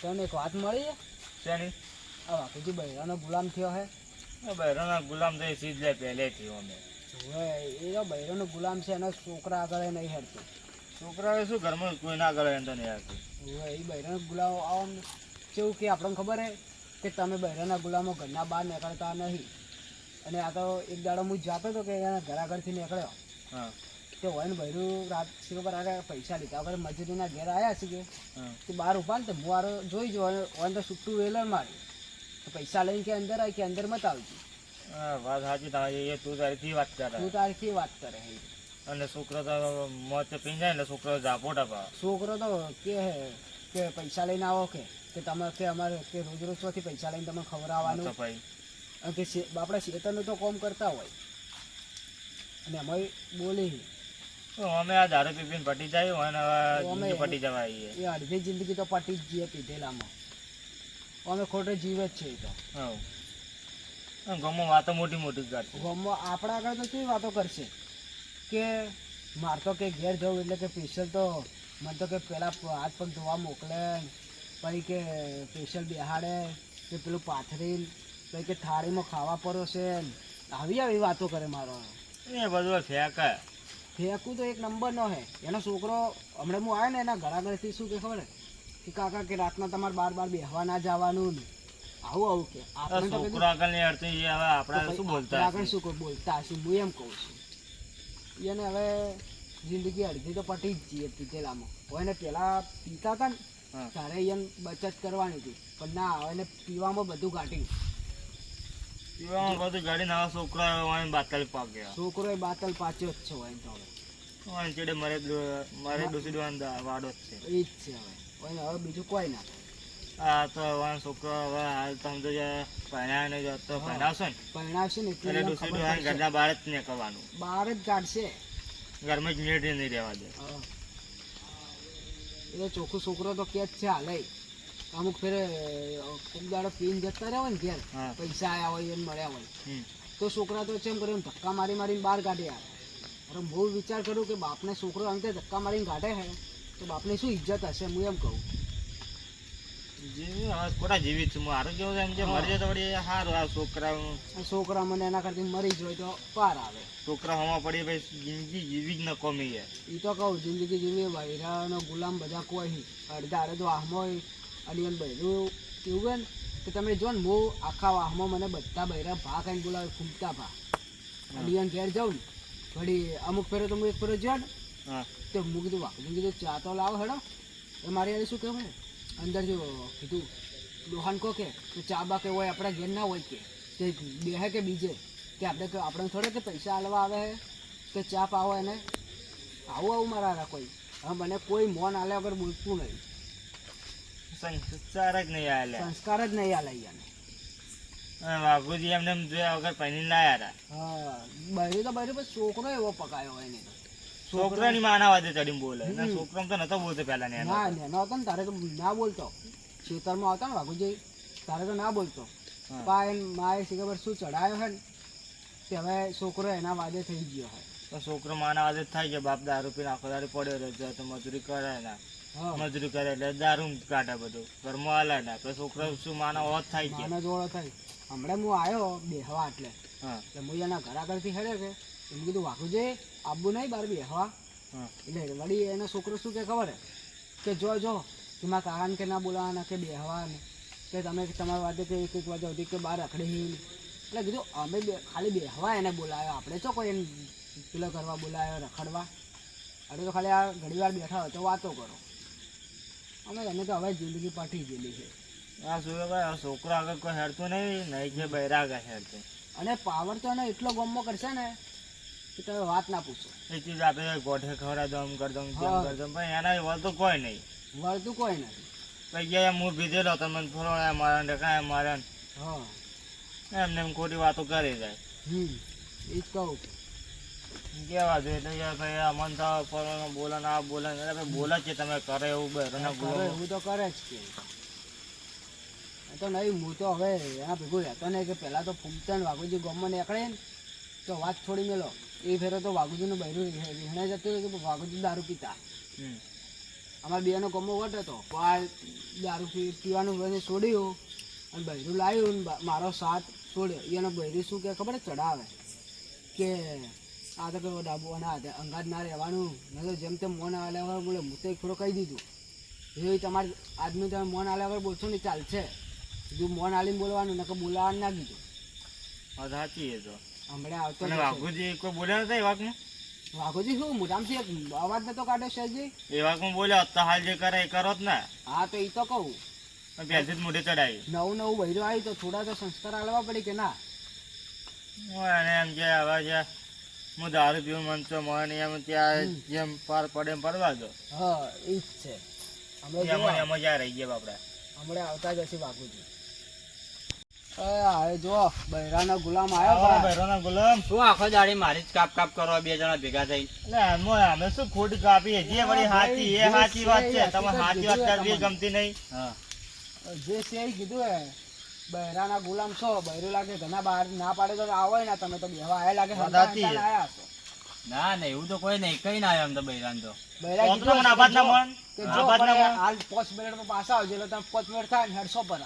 તને એક વાત મળી? શેની? આ વાઘુજી બૈરાનો ગુલામ થયો હે. બહેરોના ગુલામ થઈ સીધલે પહેલેથી અમે. એ જો બૈરાનો ગુલામ છે એના છોકરા આગળ નહીં હેરતું છોકરાઓ શું ઘરમાં કોઈ ના કરે એમ તો નહીં હવે એ બૈરાનો ગુલામ આમ કેવું કે આપણને ખબર હે કે તમે બૈરાના ગુલામો ઘરના બહાર નીકળતા નહીં. અને આ તો એક દાડો હું જાતો હતો કે એના ઘર આગળથી નીકળ્યો. હા. તે હોય ને બૈરું રાત સિકોબર આગળ પૈસા લીધા. વગર મજૂરીના ઘેર આવ્યા છે કે તે બહાર ઊભા ને તો હું આરો જોઈ જો હોય તો છૂટું વેલણ મારી. તો પૈસા લઈને કે અંદર આવી કે અંદર મત આવજો. વાત સાચી તમારી એ તું તારીથી વાત કરે. તું તારીથી વાત કરે અને છોકરો તો મોત પી જાય એટલે છોકરો ઝાપોટા પાવે છોકરો તો કે હે કે પૈસા લઈને આવો કે કે તમે કે અમારે કે રોજ રોજમાંથી પૈસા લઈને તમે ખવડાવવાનું. કે આપણે શેતરનું તો કોમ કરતા હોય. અને અમે બોલી અમે આ દારૂ પીપીને પટી જાય અને હવે પટી જવા આવીએ. એ અડધી જિંદગી તો પટી જ જઈએ પીધેલામાં અમે ખોટો જીવે જ છે એ તો. ગમો વાતો મોટી મોટી કરશે ગમો આપણા આગળ તો કેવી વાતો કરશે? કે મારે તો કે ઘેર જવું એટલે કે સ્પેશિયલ તો મને તો કે પહેલાં હાથ પગ ધોવા મોકલે પછી કે સ્પેશિયલ બેહાડે કે પેલું પાથરી પછી કે થાળીમાં ખાવા પરોશે આવી આવી વાતો કરે મારો. એ બધું ફેંકે ફેંકું તો એક નંબર નો હે. એનો છોકરો હમણાં હું આવ્યો ને એના ઘર શું કે ખબર? કે કાકા કે રાતના તમારે બાર બાર બેહવા ના જવાનું ને. આવું આવું કે. આપણે તો છોકરો આગળ નહીં હડતું હવે આપણે શું બોલતા આપણે શું કોઈ બોલતા હશું? હું એમ કહું છું. એને હવે જિંદગી અડધી તો પટી જ જઈએ પીધેલામાં હોય ને પેલા પીતા હતા ને તારે ત્યારે એને બચત કરવાની હતી. પણ ના હવે એને પીવામાં બધું કાઢી પીવામાં બધું ગાડી ના છોકરો હોય બાતલ પાક્યા છોકરો બાતલ પાચ્યો જ છે હોય તો હવે. હોય ચેડે મારે મારે ડોસી ડોહાનો વાડો જ છે. એ જ છે હવે. હવે બીજું કોઈ ના આ તો હવે છોકરો હવે હાલ તમે તો ને તો પહેણાવશો ને? પરિણાવશે ને એટલે ડોસી પડશે. ઘરના બહાર જ નીકળવાનું. બહાર જ કાઢશે. ઘરમાં જ મિનિટ નહીં રહેવા દે. એ ચોખ્ખું છોકરો તો કે જ છે હાલે. અમુક ફેરે કોક દાડો પીન જતા રહ્યા હોય ને ઘેર પૈસા આવ્યા હોય એને મળ્યા હોય. તો છોકરા તો ચેમ કર્યું ધક્કા મારી મારીને બહાર કાઢે આવે અરે હું વિચાર કરું કે બાપને છોકરો અંતે ધક્કા મારીને કાઢે છે તો બાપને શું ઇજ્જત હશે હું એમ કહું. ખોટા છું મારું કેવું એમ જે મરી જાય તો વળી સારું આ છોકરા છોકરા મને એના કરતી મરી જ હોય તો પાર આવે. છોકરા હોવા પડી ભાઈ જિંદગી જીવી જ ન કોમી એ તો કહું જિંદગી જીવી ભાઈ ગુલામ બધા કોઈ અડધા અડધો આમ હોય અને એમ બૈરું એવું હોય ને કે તમે જો ને હું આખા વાહમાં મને બધા બૈરા ભા ખાઈને બોલાવે ફૂમતા ભા. અને એમ ઘેર જાઉં ને વળી અમુક ફેરો તો હું એક ફેરો જ્યાં ને તો હું કીધું વાહ મૂકી કીધું ચા તો લાવો હેડો. એ મારી યાર શું કહેવાય? અંદર જો કીધું દોહાન કહો કે તો ચા બા કે હોય આપણા ઘેર ના હોય કે તે બેહે કે બીજે કે આપણે આપણે થોડે કે પૈસા આલવા આવે હે કે ચા પાવો એને. આવું આવું મારા કોઈ. હવે મને કોઈ મોન આલ્યા વગર બોલતું નહીં. સંસ્કાર જ નહીં આવેલા સંસ્કાર જ નહીં આલે એને બાપુજી એમને એમ જોયા વગર પહેરીને લાયા હતા. હા બહેરી તો બહેરી પણ છોકરો એવો પકાયો હોય ને છોકરાની માના વાતે ચડીને બોલે. છોકરો તો નતો બોલતો પેલા ને. ના નેનો હતો ને તારે ના બોલતો. ખેતરમાં આવતા ને બાપુજી તારે તો ના બોલતો. હા. પા એને માએ ખબર શું ચડાયો હે ને કે હવે છોકરો એના વાદે થઈ ગયો છે તો છોકરો માના વાદે થાય છે. બાપ દારૂ પીને આખો દારૂ પડ્યો રહેતો તો મજૂરી કરે ને. હા મજૂરી કરે એટલે દારૂ કાઢે બધું. ઘરમાં હાલે ને. આપણે છોકરો શું માના? હોત થાય છે માનો જોડો થાય. હમણાં હું આવ્યો બેહવા એટલે. એટલે હું એના ઘર આગળથી હેડે કે એમ કીધું વાઘુજી આબુ નહીં બાર બેહવા. હા. એટલે વળી એનો છોકરો શું કે ખબર? કે જો જો કે મારા કાકાને કે ના બોલાવાના કે બેહવાના કે તમે તમારા વાતે કે એક એક વાગે સુધી કે બહાર રખડી એટલે કીધું અમે બે ખાલી બેહવા એને બોલાવ્યો આપણે ચો કોઈ એને પેલો કરવા બોલાવ્યો રખડવા. અરે તો ખાલી આ ઘડી વાર બેઠા હોય તો વાતો કરો. અમે એને તો હવે જિંદગી પાઠી ગયેલી છે. આ શું ભાઈ આ છોકરો આગળ કોઈ હેરતું નહીં નહીં જે બૈરા આગળ હેરતું અને પાવર તો એને એટલો ગમો કરશે ને કે તમે વાત ના પૂછો. એ ચીજ આપણે ગોઠે ખવડા દમ કર દમ તેમ. કર દમ પણ એના વળતું કોઈ નહીં. વળતું કોઈ નથી. પછી ગયા હું ભીધેલો તમે મને થોડો મારા ને કાંઈ મારા હા. એમને એમ ખોટી વાતો કરી જાય. હમ એ જ કહું કેવા જોઈએ એટલે યાર ભાઈ આ મન તો ફરવાનો બોલે ને આ બોલે ને ભાઈ બોલે છે તમે કરે એવું બહેરોના કરે ગુલામો. તો કરે જ કે તો નહીં હું તો હવે એના ભેગું રહેતો નહીં કે પહેલાં તો ફૂમતન વાઘુજી ગામમાં નીકળે ને તો વાત છોડી મેલો. એ ફેરો તો વાઘુજીનું બહેરું રીહણે જતું હતું કે વાઘુજી દારૂ પીતા. અમારા અમારા બેનો ગમો વટ હતો. દારૂ પી પીવાનું છોડ્યું અને બહેરું લાવ્યું મારો સાથ છોડ્યો. એનો બૈરું શું કે ખબર ચડાવે કે આ તો પેલો ડાબો અને આ તે અંગાત ના રહેવાનું. મેં તો જેમ તેમ મોન આલ્યા વગર બોલે હું તો એક કહી દીધું. એ તમારે આજનું તમે મોન આલ્યા વગર બોલશો ને ચાલશે. જો મોન આલીને બોલવાનું નકર બોલાવાનું ના કીધું. સાચી એ તો. હમણાં આવતો. વાઘુજી કોઈ બોલ્યા નતા એ વાતમાં? વાઘોજી શું મોટામાંથી એક અવાજ નતો કાઢ્યો સહેજે એ વાતમાં બોલ્યા તો હાલ જે કરે એ કરો જ ને. હા તો એ તો કહું. પહેલથી જ મોઢે ચડાવી. નવું નવું બૈરું આવ્યું તો થોડા તો સંસ્કાર આલવા પડી કે ના? એને એમ કે હવે જે હું દારૂ પીવું મન છો મને એમ ત્યાં જેમ પાર પડે એમ પડવા દો. હા એ જ છે. હમણાં એમ જ રહી ગયા બાપડા. હમણાં આવતા જ હશે બાપુજી. એ જો બૈરાનો ગુલામ આવ્યો આવો ખરા. ગુલામ. શું આખો દાડી મારી જ કાપ કાપ કરો બે જણા ભેગા થઈ. એટલે અમે શું ખોટ કાપીએ? જે વળી સાચી એ સાચી વાત છે તમે સાચી વાત કરવી ગમતી નહીં. હા જે છે કીધું હે. બૈરાના ગુલામ છો બૈરું લાગે ઘણા બહાર ના પાડે તો આવો ને તમે તો બેહવા આયા લાગે આયા. ના ના એવું તો કોઈ નહીં કઈ ના આવ્યો તો બૈરાન તો. બૈરા તો કીધું આબાદ ના મન આબાદ ના મન. હાલ પાંચ મિનિટમાં પાછા આવજો એટલે તમે પાંચ મિનિટ થાય ને હેડસો પર.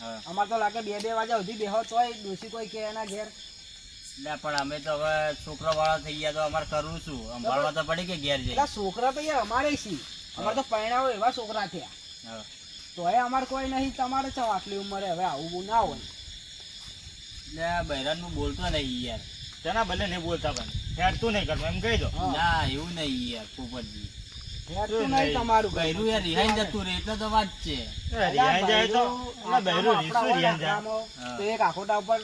હા. અમારે તો લાગે બે બે વાગ્યા સુધી બેહો તોય ડોસી કોઈ કે એના ઘેર. એટલે પણ અમે તો હવે છોકરા વાળા થઈ ગયા તો અમારે કરવું શું? સંભાળવા તો પડી કે ઘેર જઈ છોકરા તો યાર અમારે સી અમારે તો પરણાવો એવા છોકરા થયા. હા. તોય અમારે કોઈ નહીં તમારે છો આટલી ઉંમરે હવે આવું ના હોય. એટલે આ બૈરાન બોલતો નહીં યાર. તેના ભલે નહીં બોલતા પણ. હેડતું નહીં કરવું એમ કહી દો. ના એવું નહીં યાર પોપટજી હેડતું શું નહીં નહીં? તમારું બૈરું યાર રિહાઈ જતું રહે એટલે તો વાત છે. રિહાઈ જાય તો. બૈરું રીસું રિહાઈ જાય તો એક આખોટા ઉપર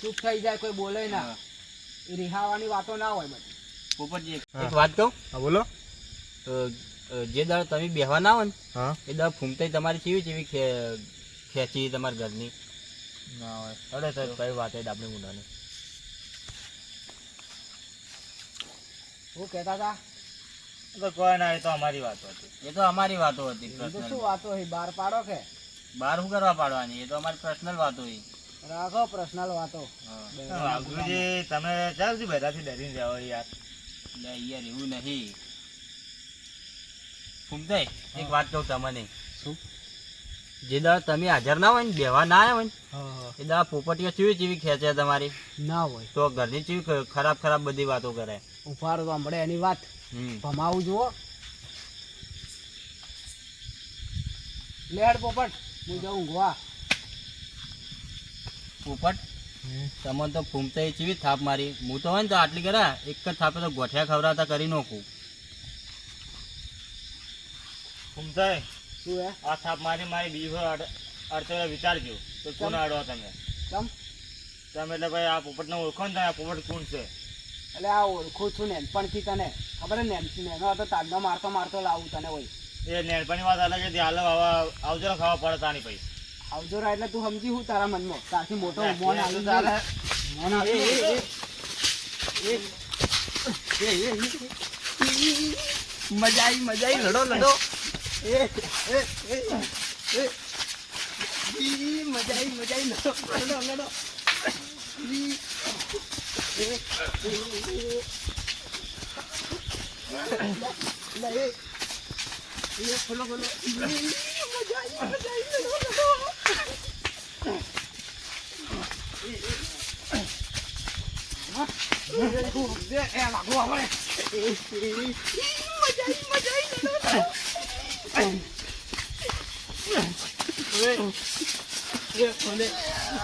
ચૂપ થઈ જાય કોઈ બોલે ના. રિહાવાની વાતો ના હોય બધી. પોપટજી એક- વાત કહું? હા બોલો. જે દાળ તમે બેહવા ના હોય ને એ દાળ ફૂમતાઈ તમારી કેવી કેવી ખેંચી તમારા ઘરની? ના હોય. અરે સર કઈ વાત છે આપણે મુંડાને? હું કહેતા હતા? તો કોઈ ના એ તો અમારી વાત હતી. એ તો અમારી વાતો હતી તો શું વાતો હોય બહાર પાડો કે? બહાર શું કરવા પાડવાની? એ તો અમારી પર્સનલ વાતો હોય રાખો પર્સનલ વાતો. હા. તમે ચાલ સુધી બધાથી ડરીને જાઓ યાર. યાર એવું નહીં. ફૂમતાઈ એક વાત કહું તમને. શું? જે દાળ તમે હાજર ના હોય ને બેવા ના આવ્યા હોય ને એ દાળ પોપટીઓ ચીવી ચીવી ખેંચે તમારી. ના હોય. તો ઘરની ચીવી ખરાબ ખરાબ બધી વાતો કરે. ઉફારો તો મળે એની વાત. ભમાવું જુઓ. લેડ પોપટ. હું જાઉં ગોવા. પોપટ? તમને તો ફૂમતાઈ ચીવી થાપ મારી. હું તો હોય ને તો આટલી કરા એક જ થાપે તો ગોઠિયા ખવડાવતા કરી નાખું. ઘૂમતાય શું હે આ થાપ મારી મારી બીજો અડચણ વિચારજો તો કોણ અડો તમે કેમ તમે એટલે ભાઈ આ પોપટને ઓળખો ને તમે આ પોપટ કોણ છે એટલે આ ઓળખું છું નેનપણથી તને ખબર ને નેનો હતો તાડનો મારતો મારતો લાવું તને હોય એ નેનપણની વાત અલગ છે હાલ આવજો ખાવા પડે તાની પછી આવજો રા એટલે તું સમજી હું તારા મનમાં તારથી મોટો મોન આવી તારે મોન આવી એ, એ, મજા આવી મજા આવી લડો લડો મજા આવી મજા આવી લડો લડો ખોલો ખોલો મજા આવી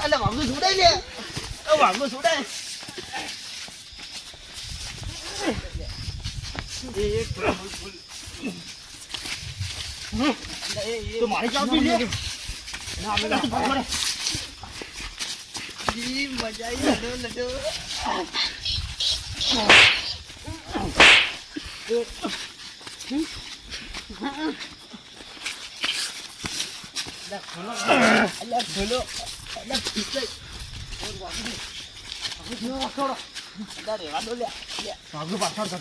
અલે વાંગો છોડાય લે વાંગો છોડાય તો મારી ચાલતી લે ના બેટા પડે ઈ મજા આવી લડો લડો અલ્યા ખોલો અલ્યા ખીચાઈ ઓર વાંગો વાંગો જો છોડો અલ્યા રેવા દો લે વાંગો પાછળ કરો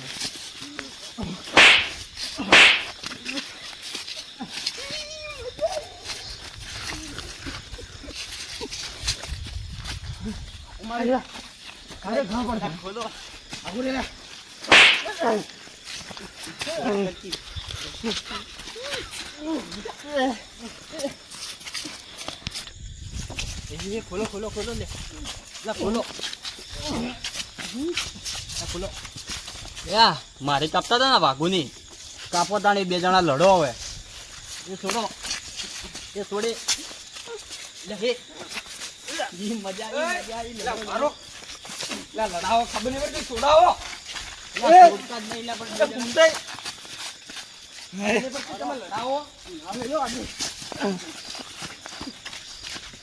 મારે કારે ઘા પડતા ખોલો આગળ રે એ ખોલો ખોલો ખોલો લે. લા ખોલો. લા ખોલો. યા મારે કાપતા હતા ને વાઘુની. કાપો તાણી બે જણા લડો હવે. એ છોડો. એ છોડી. લે હે. ઈ મજા આવી મજા આવી. લડો, લડો. લા લડાવો ખબર નહીં પડતી છોડાવો. લા, છોડતા જ નહીં, લા, પણ તમે લડાવો આજે લા, આવા મારા લે જી લે દાબડી મોડે થઈ ગયો હમે હમે સંતોષ ચમ હમે હા તો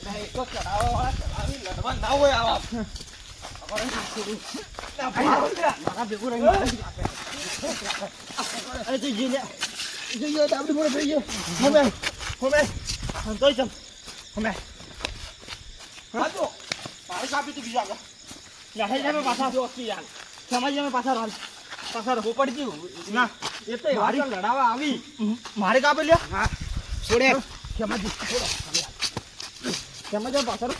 મારે કાપી લ્યો. હા. છોડે. છોડો ખેમાજી પાછળ.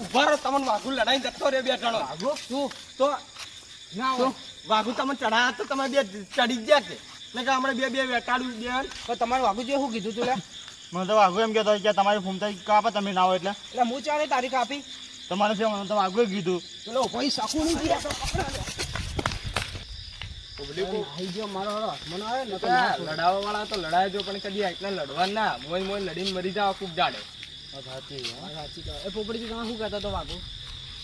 ઊભા રહો તમને વાઘુ લડાઈ જતો રે બે જણો. વાઘુ? શું? તો ના વાઘુ તમે ચડાયા તો તમે બે ચડી ગયા કે? એટલે કે હમણાં બે બે વેટાડું બે તો તમારું વાઘુ જે શું કીધું તું લે? મને તો વાઘુ એમ કહેતો કે તમારી ફૂમતા કાપે તમે ના હોય એટલે. એટલે હું ચાલે તારીખ આપી? તમારે છે મને તો વાઘુએ કીધું. પેલો ભાઈ સાકું નહીં ગયા લડાવવા વાળા તો લડાય જો પણ કદી એટલે લડવા ના મોય મોય લડીને મરી જાવ ખૂબ જાડે. સાચી વાત. એ પોપડીજી તમે શું કહેતા તો વાગુ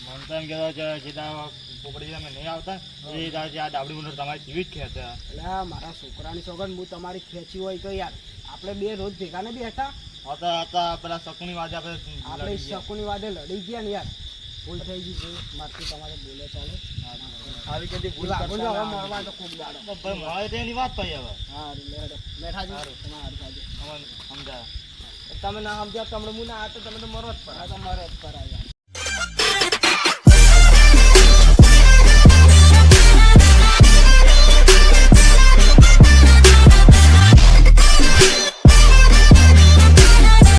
મને તો એમ કહેતો કે જેટલા પોપડી નહીં આવતા એ આ ડાબડી મુંડર તમારી જીવી જ ખેંચે. એટલે મારા છોકરાની સોગન હું તમારી ખેંચી હોય તો યાર આપણે બે રોજ ભેગા ને બેઠા. હતા હતા પેલા શકુની વાદે આપણે આપણે લડી ગયા. શકુની વાદે લડી ગયા ને યાર. ભૂલ થઈ ગઈ છે. મારથી તમારે બોલે ચાલે. આવી કદી ભૂલ કરતા હવે મળવા તો ખૂબ દાડો. તો ભાઈ એની વાત થઈ હવે. હા બેઠા જ તમારા હારું ખાજો. તમે ના સમજ્યા તમને હું ના તો તમે તો મરો જ તો મારે જ કરાય